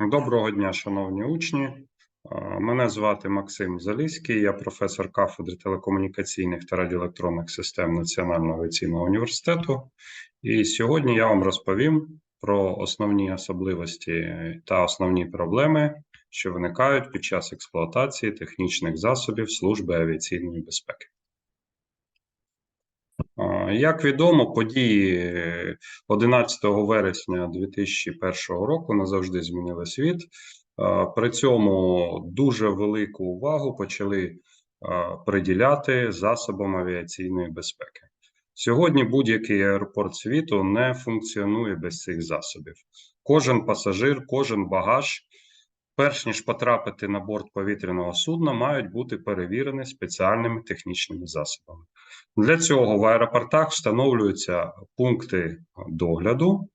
Доброго дня, шановні учні. Е, Мене звати Максим Заліський, я професор кафедри телекомунікаційних та радіоелектронних систем Національного авіаційного університету. І сьогодні я вам розповім про основні особливості та основні проблеми, що виникають під час експлуатації технічних засобів служби авіаційної безпеки. Е, Як відомо, події 11 вересня 2001 року назавжди змінили світ. Е, При цьому дуже велику увагу почали е, приділяти засобам авіаційної безпеки. Сьогодні будь-який аеропорт світу не функціонує без цих засобів. Кожен пасажир, кожен багаж, перш ніж потрапити на борт повітряного судна, мають бути перевірені спеціальними технічними засобами. Для цього в аеропортах встановлюються пункти догляду,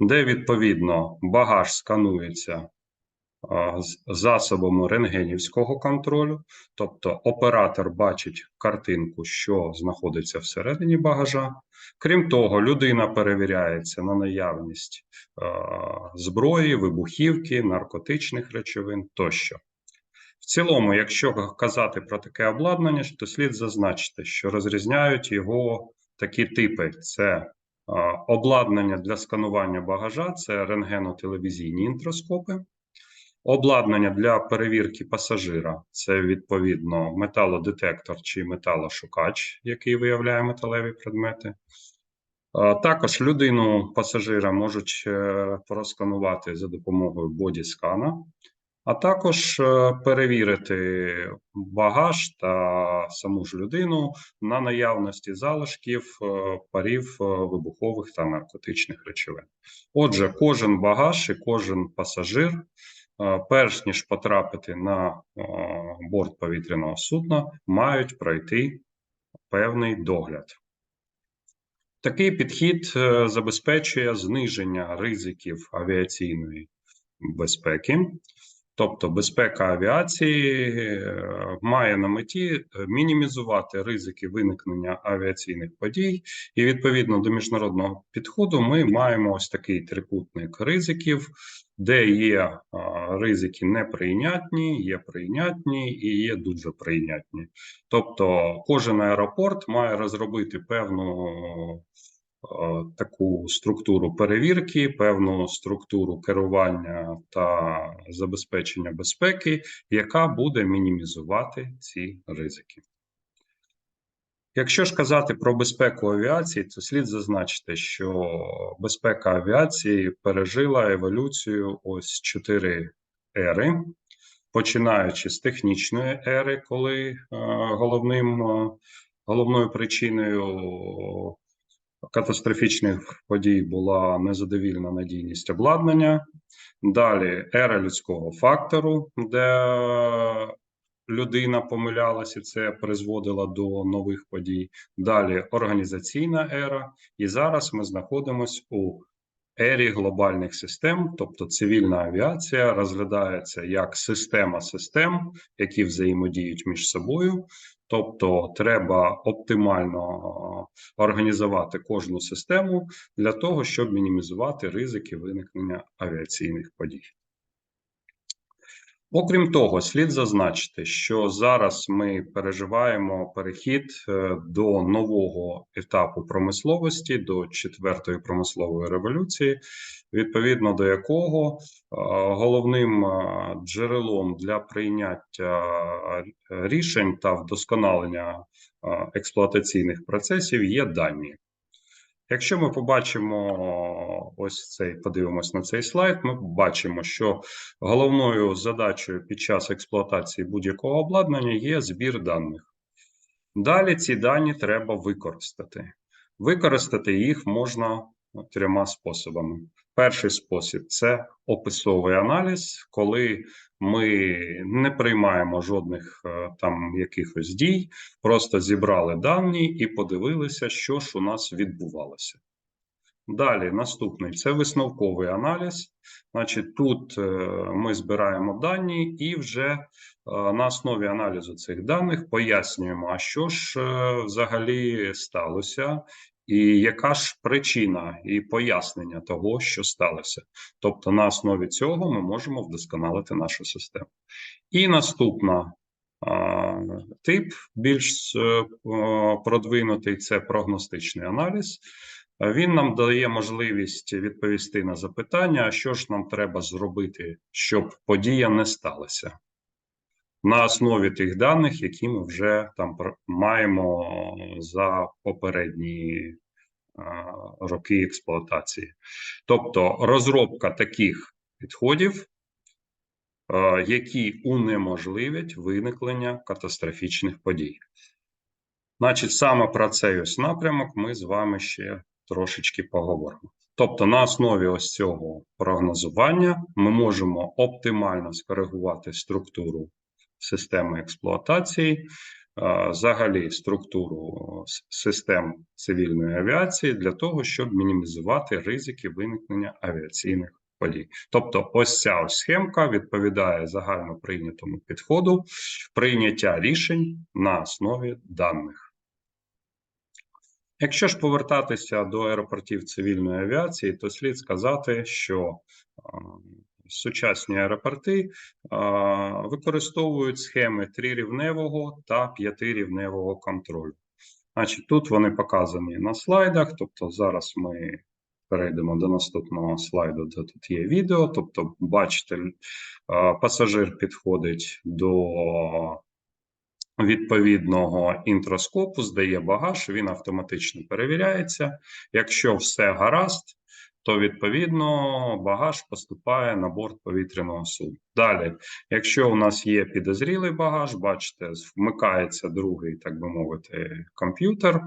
де відповідно багаж сканується засобами рентгенівського контролю, тобто оператор бачить картинку, що знаходиться всередині багажа. Крім того, людина перевіряється на наявність а, зброї, вибухівки, наркотичних речовин тощо. В цілому, якщо казати про таке обладнання, то слід зазначити, що розрізняють його такі типи: це а, обладнання для сканування багажа, це рентгенотелевізійні інтроскопи, обладнання для перевірки пасажира, це відповідно металодетектор чи металошукач, який виявляє металеві предмети. Також людину пасажира можуть е, просканувати за допомогою бодіскана а також е, перевірити багаж та саму ж людину на наявності залишків е, парів вибухових та наркотичних речовин. Отже, кожен багаж і кожен пасажир, перш ніж потрапити на борт повітряного судна, мають пройти певний догляд. Такий підхід забезпечує зниження ризиків авіаційної безпеки. Тобто безпека авіації е, має на меті е, мінімізувати ризики виникнення авіаційних подій, і відповідно до міжнародного підходу ми маємо ось такий трикутник ризиків, де є ризики неприйнятні, є прийнятні і є дуже прийнятні. Тобто, кожен аеропорт має розробити певну таку структуру перевірки, певну структуру керування та забезпечення безпеки, яка буде мінімізувати ці ризики. Якщо ж казати про безпеку авіації, то слід зазначити, що безпека авіації пережила еволюцію ось чотири ери, починаючи з технічної ери, коли е, головним, е, головною причиною катастрофічних подій була незадовільна надійність обладнання. Далі ера людського фактору, де людина помилялася, це призводило до нових подій. Далі організаційна ера, і зараз ми знаходимося у ері глобальних систем, тобто цивільна авіація розглядається як система систем, які взаємодіють між собою. Тобто треба оптимально організувати кожну систему для того, щоб мінімізувати ризики виникнення авіаційних подій. Окрім того, слід зазначити, що зараз ми переживаємо перехід е, до нового етапу промисловості, до четвертої промислової революції, відповідно до якого е, головним е, джерелом для прийняття рішень та вдосконалення експлуатаційних процесів є дані. Якщо ми побачимо ось цей, подивимось на цей слайд, ми бачимо, що головною задачею під час експлуатації будь-якого обладнання є збір даних. Далі ці дані треба використати. Використати їх можна трьома способами. Перший спосіб це описовий аналіз, коли ми не приймаємо жодних е, там якихось дій, просто зібрали дані і подивилися, що ж у нас відбувалося. Далі, наступний це висновковий аналіз. Значить, тут е, ми збираємо дані і вже е, на основі аналізу цих даних пояснюємо, а що ж взагалі сталося, і яка ж причина і пояснення того, що сталося. Тобто, на основі цього ми можемо вдосконалити нашу систему. І наступна а, тип, більш е, продвинутий, це прогностичний аналіз. Він нам дає можливість відповісти на запитання, що ж нам треба зробити, щоб подія не сталася на основі тих даних, які ми вже там маємо за попередні е, роки експлуатації. Тобто розробка таких підходів, е, які унеможливлять виникнення катастрофічних подій. Значить, саме про цей ось напрямок ми з вами ще трошечки поговоримо. Тобто, на основі ось цього прогнозування ми можемо оптимально скоригувати структуру системи експлуатації, взагалі структуру систем цивільної авіації для того, щоб мінімізувати ризики виникнення авіаційних подій. Тобто, ось ця ось схемка відповідає загально прийнятому підходу прийняття рішень на основі даних. Якщо ж повертатися до аеропортів цивільної авіації, то слід сказати, що сучасні аеропорти використовують схеми трирівневого та п'ятирівневого контролю. Значить, тут вони показані на слайдах. Тобто, зараз ми перейдемо до наступного слайду, де тут є відео. Тобто, бачите, пасажир підходить до відповідного інтроскопу, здає багаж, він автоматично перевіряється. Якщо все гаразд, то відповідно багаж поступає на борт повітряного судна. Далі, якщо у нас є підозрілий багаж, бачите, вмикається другий, так би мовити, комп'ютер,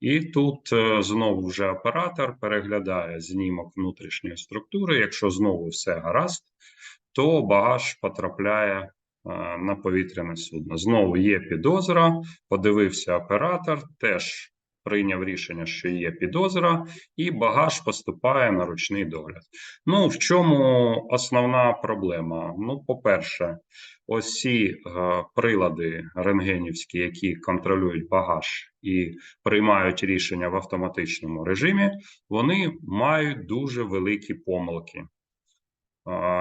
і тут е, знову вже оператор переглядає знімок внутрішньої структури. Якщо знову все гаразд, то багаж потрапляє е, на повітряне судно. Знову є підозра, подивився оператор, теж прийняв рішення, що є підозра, і багаж поступає на ручний догляд. Ну, в чому основна проблема? Ну, по-перше, ось е, прилади рентгенівські, які контролюють багаж і приймають рішення в автоматичному режимі, вони мають дуже великі помилки.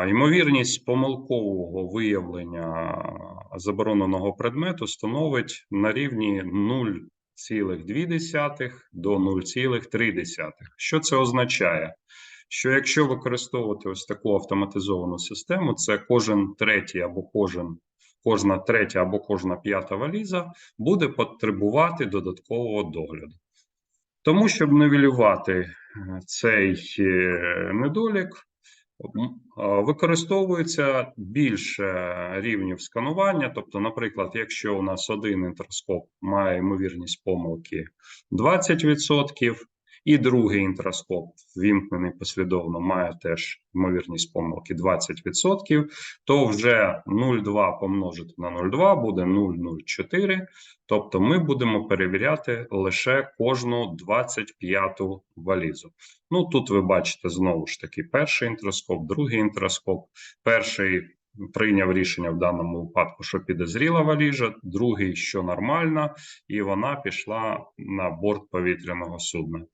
Ймовірність помилкового виявлення забороненого предмету становить на рівні 0,2 до 0,3. Що це означає? Що якщо використовувати ось таку автоматизовану систему, це кожен третій або кожен, кожна третя або кожна п'ята валіза буде потребувати додаткового догляду. Тому, щоб нивелювати е, цей е, недолік, Використовується більше рівнів сканування. Тобто, наприклад, якщо у нас один інтроскоп має ймовірність помилки 20%, і другий інтроскоп, вімкнений послідовно, має теж ймовірність помилки 20%, то вже 0,2 помножити на 0,2 буде 0,04. Тобто ми будемо перевіряти лише кожну 25-ту валізу. Ну, тут ви бачите знову ж таки перший інтроскоп, другий інтроскоп. Перший прийняв рішення в даному випадку, що підозріла валіжа, другий, що нормальна, і вона пішла на борт повітряного судна.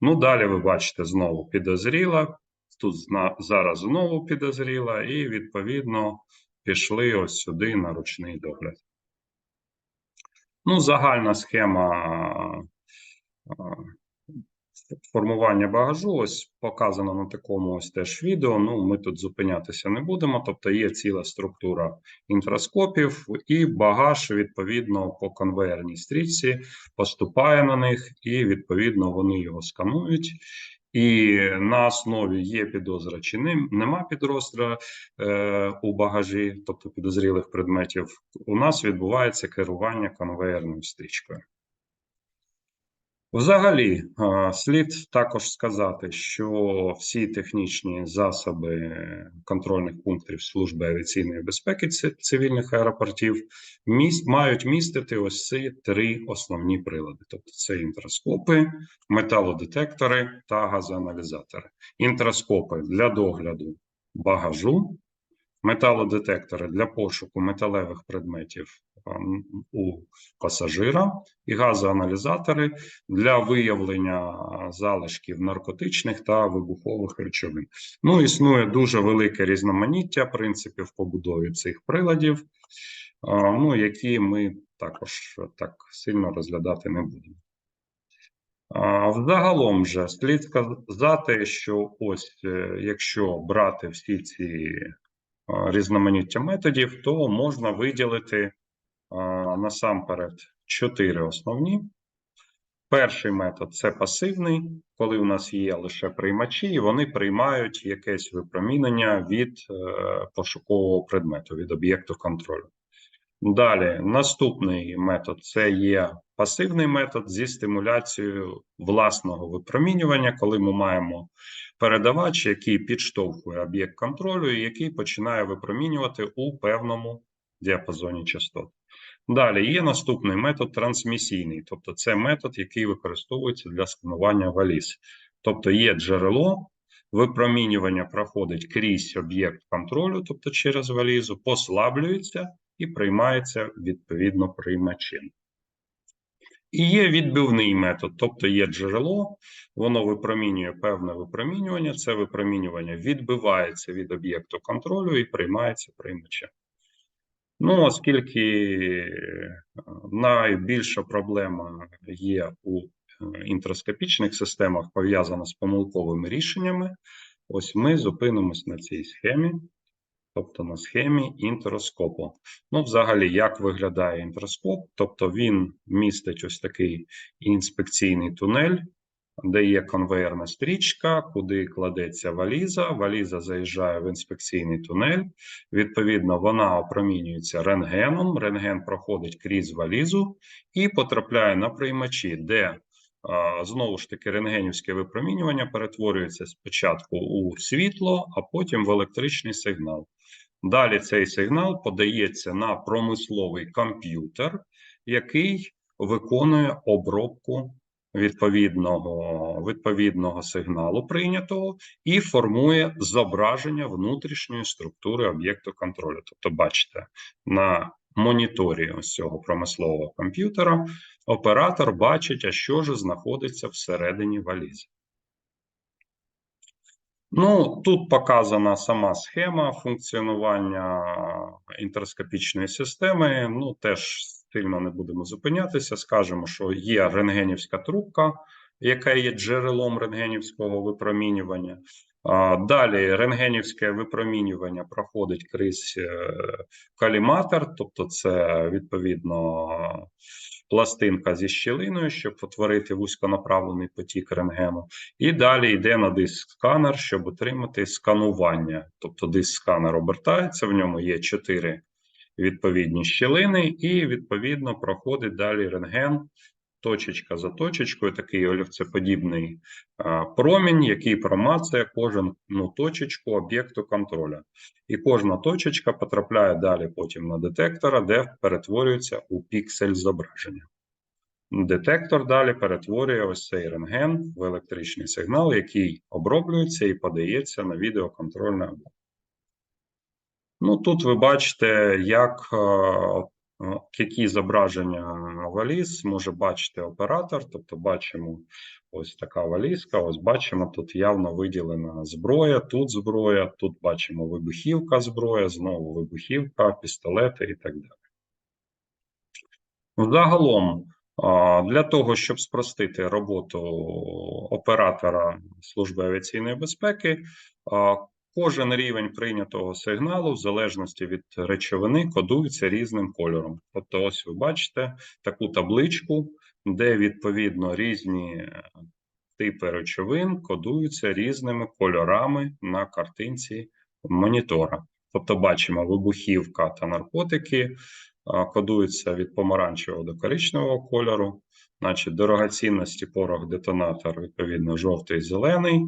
Ну, далі ви бачите знову підозріла. Тут зараз знову підозріла, і відповідно пішли ось сюди на ручний догляд. Ну, загальна схема формування багажу ось показано на такому ось теж відео. Ну, ми тут зупинятися не будемо. Тобто є ціла структура інтроскопів, і багаж відповідно по конвейерній стрічці поступає на них, і відповідно вони його сканують. І на основі є підозра чи ним нема підозра е, у багажі, тобто підозрілих предметів. У нас відбувається керування конвейерною стрічкою. Взагалі, слід також сказати, що всі технічні засоби контрольних пунктів Служби авіаційної безпеки цивільних аеропортів мають містити ось ці три основні прилади: тобто це інтроскопи, металодетектори та газоаналізатори. Інтроскопи для догляду багажу, металодетектори для пошуку металевих предметів у пасажира і газоаналізатори для виявлення залишків наркотичних та вибухових речовин. Ну, існує дуже велике різноманіття принципів побудови цих приладів, ну, які ми також так сильно розглядати не будемо. Взагалом же слід сказати, що ось е, якщо брати всі ці різноманіття методів, то можна виділити е, насамперед чотири основні. Перший метод це пасивний, коли у нас є лише приймачі, і вони приймають якесь випромінення від пошукового предмету, від об'єкту контролю. Далі, наступний метод це є пасивний метод зі стимуляцією власного випромінювання, коли ми маємо передавач, який підштовхує об'єкт контролю, і який починає випромінювати у певному діапазоні частот. Далі є наступний метод трансмісійний, тобто це метод, який використовується для сканування валіз. Тобто є джерело, випромінювання проходить крізь об'єкт контролю, тобто через валізу, послаблюється і приймається відповідно приймачем. І є відбивний метод, тобто є джерело, воно випромінює певне випромінювання, це випромінювання відбивається від об'єкту контролю і приймається приймачем. Ну, оскільки е, найбільша проблема є у е, інтроскопічних системах, пов'язана з помилковими рішеннями, ось ми зупинимось на цій схемі тобто на схемі інтероскопу. Ну, взагалі, як виглядає інтероскоп? Тобто він містить ось такий інспекційний тунель, де є конвейерна стрічка, куди кладеться валіза. Валіза заїжджає в інспекційний тунель. Відповідно, вона опромінюється рентгеном. Рентген проходить крізь валізу і потрапляє на приймачі, де Знову ж таки, рентгенівське випромінювання перетворюється спочатку у світло, а потім в електричний сигнал. Далі цей сигнал подається на промисловий комп'ютер, який виконує обробку відповідного відповідного сигналу прийнятого і формує зображення внутрішньої структури об'єкту контролю. Тобто, бачите, на моніторі ось цього промислового комп'ютера оператор бачить, а що ж знаходиться всередині валізи. Ну, тут показана сама схема функціонування інтерскопічної системи. Ну, теж сильно не будемо зупинятися. Скажемо, що є рентгенівська трубка, яка є джерелом рентгенівського випромінювання. Далі рентгенівське випромінювання проходить крізь е, каліматор, тобто це відповідно пластинка зі щілиною, щоб утворити вузьконаправлений потік рентгену. І далі йде на диск сканер, щоб отримати сканування. Тобто диск сканер обертається, в ньому є чотири відповідні щілини, і відповідно проходить далі рентген точечка за точечкою, такий олівцеподібний промінь, який промацує кожну точечку об'єкту контроля. І кожна точечка потрапляє далі потім на детектора, де перетворюється у піксель зображення. Детектор далі перетворює ось цей рентген в електричний сигнал, який оброблюється і подається на відеоконтрольне. Ну, Тут ви бачите, як які зображення валіз може бачити оператор, тобто бачимо ось така валізка, ось бачимо, тут явно виділена зброя, тут зброя, тут бачимо вибухівка зброя, знову вибухівка, пістолети і так далі. Загалом, для того, щоб спростити роботу оператора Служби авіаційної безпеки, Кожен рівень прийнятого сигналу, в залежності від речовини, кодується різним кольором. Тобто, ось ви бачите таку табличку, де відповідно різні типи речовин кодуються різними кольорами на картинці монітора. Тобто, бачимо, вибухівка та наркотики кодуються від помаранчевого до коричневого кольору, значить дорогоцінності порох детонатор, відповідно, жовтий зелений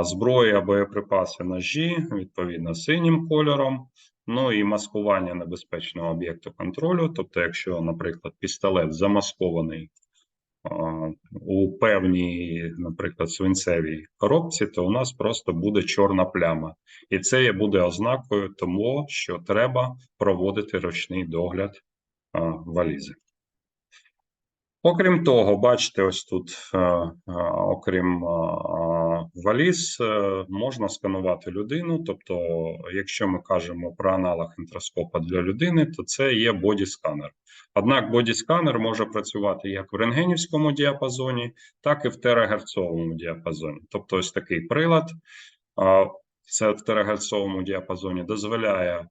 зброя, боєприпаси, ножі, відповідно, синім кольором. Ну і маскування небезпечного об'єкту контролю. Тобто, якщо, наприклад, пістолет замаскований у певній, наприклад, свинцевій коробці, то у нас просто буде чорна пляма, і це буде ознакою тому, що треба проводити ручний догляд валізи. Окрім того, бачите, ось тут, е, е, окрім валіз, можна сканувати людину. Тобто, якщо ми кажемо про аналог інтроскопа для людини, то це є боді-сканер. Однак боді-сканер може працювати як в рентгенівському діапазоні, так і в терагерцовому діапазоні. Тобто, ось такий прилад. Це в терагерцовому діапазоні дозволяє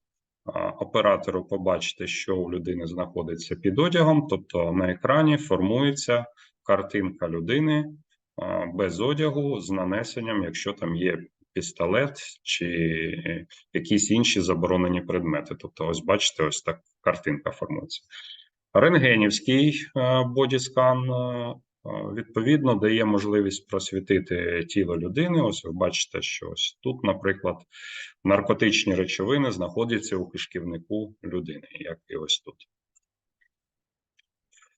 оператору побачити, що у людини знаходиться під одягом, тобто на екрані формується картинка людини без одягу з нанесенням, якщо там є пістолет чи якісь інші заборонені предмети. Тобто, ось бачите, ось так картинка формується. Рентгенівський бодіскан відповідно дає можливість просвітити тіло людини. Ось ви бачите, що ось тут, наприклад, наркотичні речовини знаходяться у кишківнику людини, як і ось тут.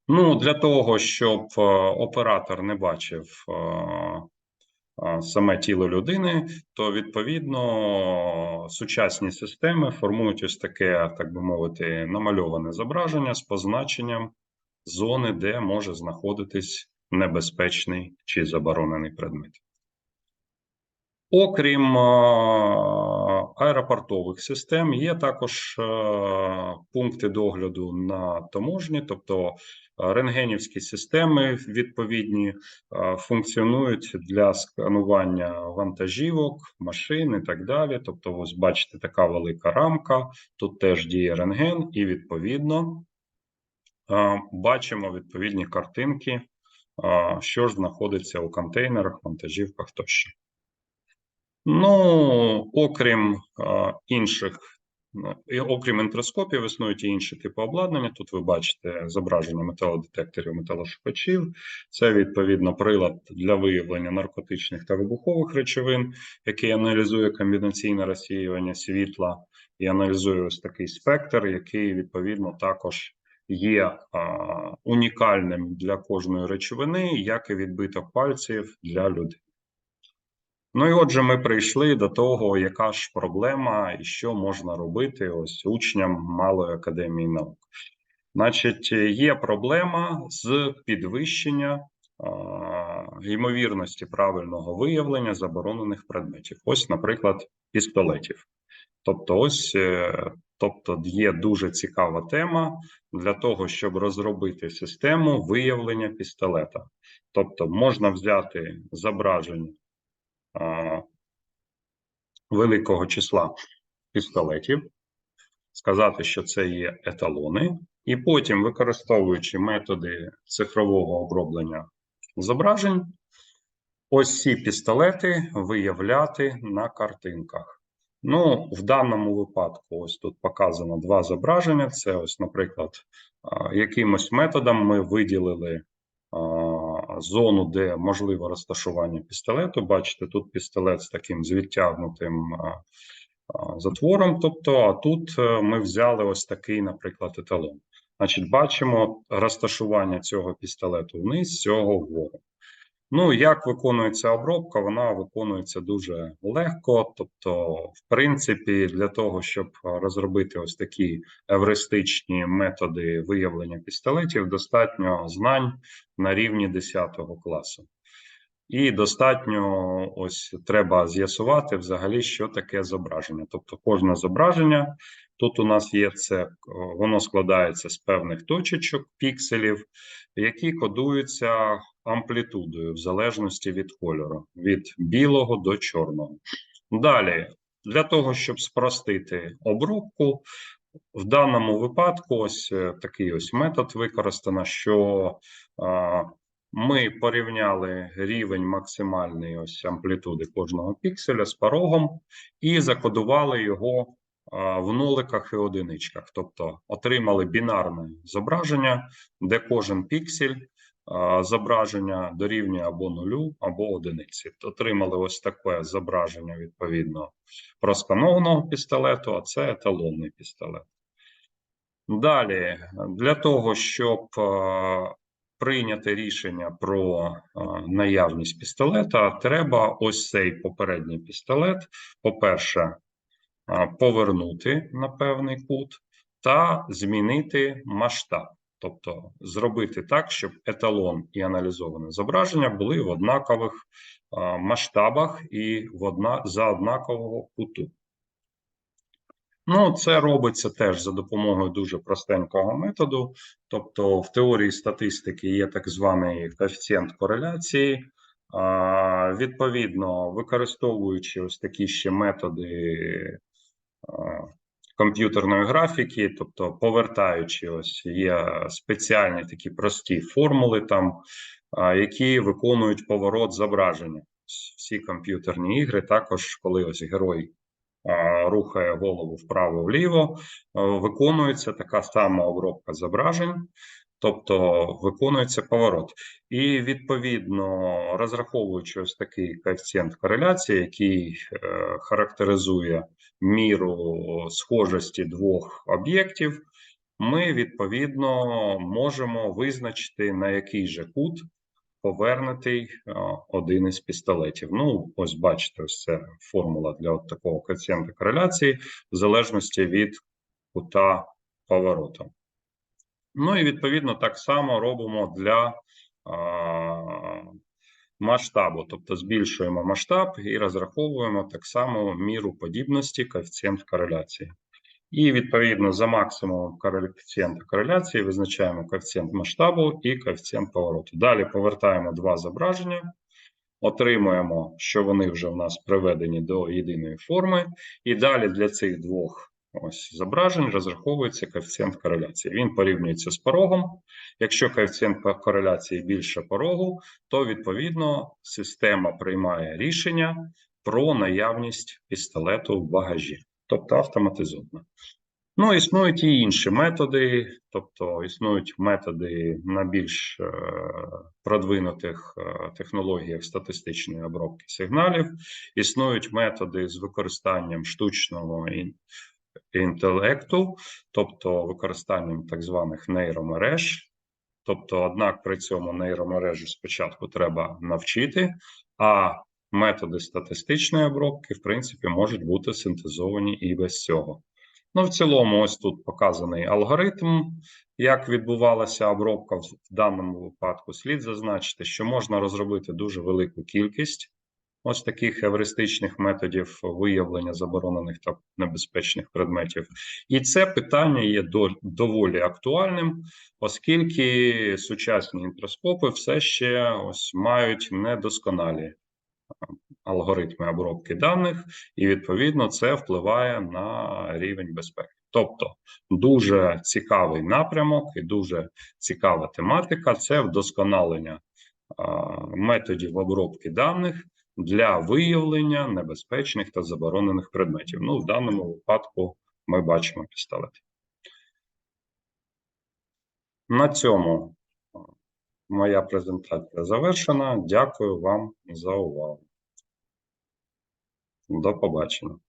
Ну, для того, щоб оператор не бачив саме тіло людини, то відповідно сучасні системи формують ось таке, так би мовити, намальоване зображення з позначенням зони, де може знаходитись небезпечний чи заборонений предмет. Окрім аеропортових систем, є також пункти догляду на таможні, тобто рентгенівські системи відповідні функціонують для сканування вантажівок, машин і так далі. Тобто, ось бачите, така велика рамка, тут теж діє рентген, і відповідно бачимо відповідні картинки що ж знаходиться у контейнерах, вантажівках тощо. Ну, окрім інших, окрім інтроскопів, існують і інші типи обладнання. Тут ви бачите зображення металодетекторів, металошукачів. Це відповідно прилад для виявлення наркотичних та вибухових речовин, який аналізує комбінаційне розсіювання світла і аналізує ось такий спектр, який відповідно також є унікальним для кожної речовини, як і відбиток пальців для людей. Ну і отже, ми прийшли до того, яка ж проблема і що можна робити ось учням Малої академії наук. Значить, є проблема з підвищення ймовірності правильного виявлення заборонених предметів. Ось, наприклад, пістолетів. Тобто, ось е, тобто є дуже цікава тема для того, щоб розробити систему виявлення пістолета. Тобто, можна взяти зображення а, великого числа пістолетів, сказати, що це є еталони, і потім, використовуючи методи цифрового оброблення зображень, ось ці пістолети виявляти на картинках. Ну, в даному випадку, ось тут показано два зображення. Це, ось, наприклад, якимось методом ми виділили зону, де можливо розташування пістолету. Бачите, тут пістолет з таким звідтягнутим затвором. Тобто, а тут е, ми взяли ось такий, наприклад, еталон. Значить, бачимо розташування цього пістолету вниз, цього вгору. Ну, як виконується обробка, вона виконується дуже легко. Тобто, в принципі, для того, щоб розробити ось такі евристичні методи виявлення пістолетів, достатньо знань на рівні 10 класу. І достатньо ось треба з'ясувати взагалі, що таке зображення. Тобто, кожне зображення тут у нас є це, воно складається з певних точечок, пікселів, які кодуються амплітудою в залежності від кольору, від білого до чорного. Далі, для того, щоб спростити обробку, в даному випадку ось е, такий ось метод використано, що а, ми порівняли рівень максимальної ось амплітуди кожного пікселя з порогом і закодували його в ноликах і одиничках, тобто отримали бінарне зображення, де кожен піксель зображення дорівнює або нулю, або одиниці. Отримали ось таке зображення відповідно просканованого пістолету, а це еталонний пістолет. Далі, для того, щоб прийняти рішення про наявність пістолета, треба ось цей попередній пістолет, по-перше, повернути на певний кут та змінити масштаб. Тобто зробити так, щоб еталон і аналізоване зображення були в однакових масштабах і в одна, за однакового куту. Ну, це робиться теж за допомогою дуже простенького методу. Тобто, в теорії статистики є так званий коефіцієнт кореляції. Відповідно, використовуючи ось такі ще методи комп'ютерної графіки, тобто повертаючи, ось є спеціальні такі прості формули, там, які виконують поворот зображення. Всі комп'ютерні ігри, також коли ось герой рухає голову вправо-вліво, виконується така сама обробка зображень. Тобто виконується поворот, і відповідно розраховуючи ось такий коефіцієнт кореляції, який е, характеризує міру схожості двох об'єктів, ми відповідно можемо визначити на який же кут повернутий е, один із пістолетів. Ну, ось бачите, ось це формула для от такого коефіцієнта кореляції, в залежності від кута повороту. Ну і відповідно так само робимо для а, масштабу, тобто збільшуємо масштаб і розраховуємо так само міру подібності коефіцієнт кореляції. І відповідно за максимумом коефіцієнта кореляції визначаємо коефіцієнт масштабу і коефіцієнт повороту. Далі повертаємо два зображення, отримуємо, що вони вже в нас приведені до єдиної форми, і далі для цих двох ось зображень розраховується коефіцієнт кореляції. Він порівнюється з порогом. Якщо коефіцієнт кореляції більше порогу, то відповідно система приймає рішення про наявність пістолету в багажі, тобто автоматизовано. Ну, існують і інші методи, тобто існують методи на більш е, продвинутих е, технологіях статистичної обробки сигналів, існують методи з використанням штучного інтелекту, тобто використанням так званих нейромереж. Тобто, однак при цьому нейромережу спочатку треба навчити, а методи статистичної обробки, в принципі, можуть бути синтезовані і без цього. Ну, в цілому, ось тут показаний алгоритм, як відбувалася обробка в даному випадку. Слід зазначити, що можна розробити дуже велику кількість ось таких евристичних методів виявлення заборонених та небезпечних предметів. І це питання є до, доволі актуальним, оскільки сучасні інтроскопи все ще ось мають недосконалі алгоритми обробки даних, і відповідно це впливає на рівень безпеки. Тобто дуже цікавий напрямок і дуже цікава тематика це вдосконалення методів обробки даних для виявлення небезпечних та заборонених предметів. Ну, в даному випадку ми бачимо пістолет. На цьому моя презентація завершена. Дякую вам за увагу. До побачення.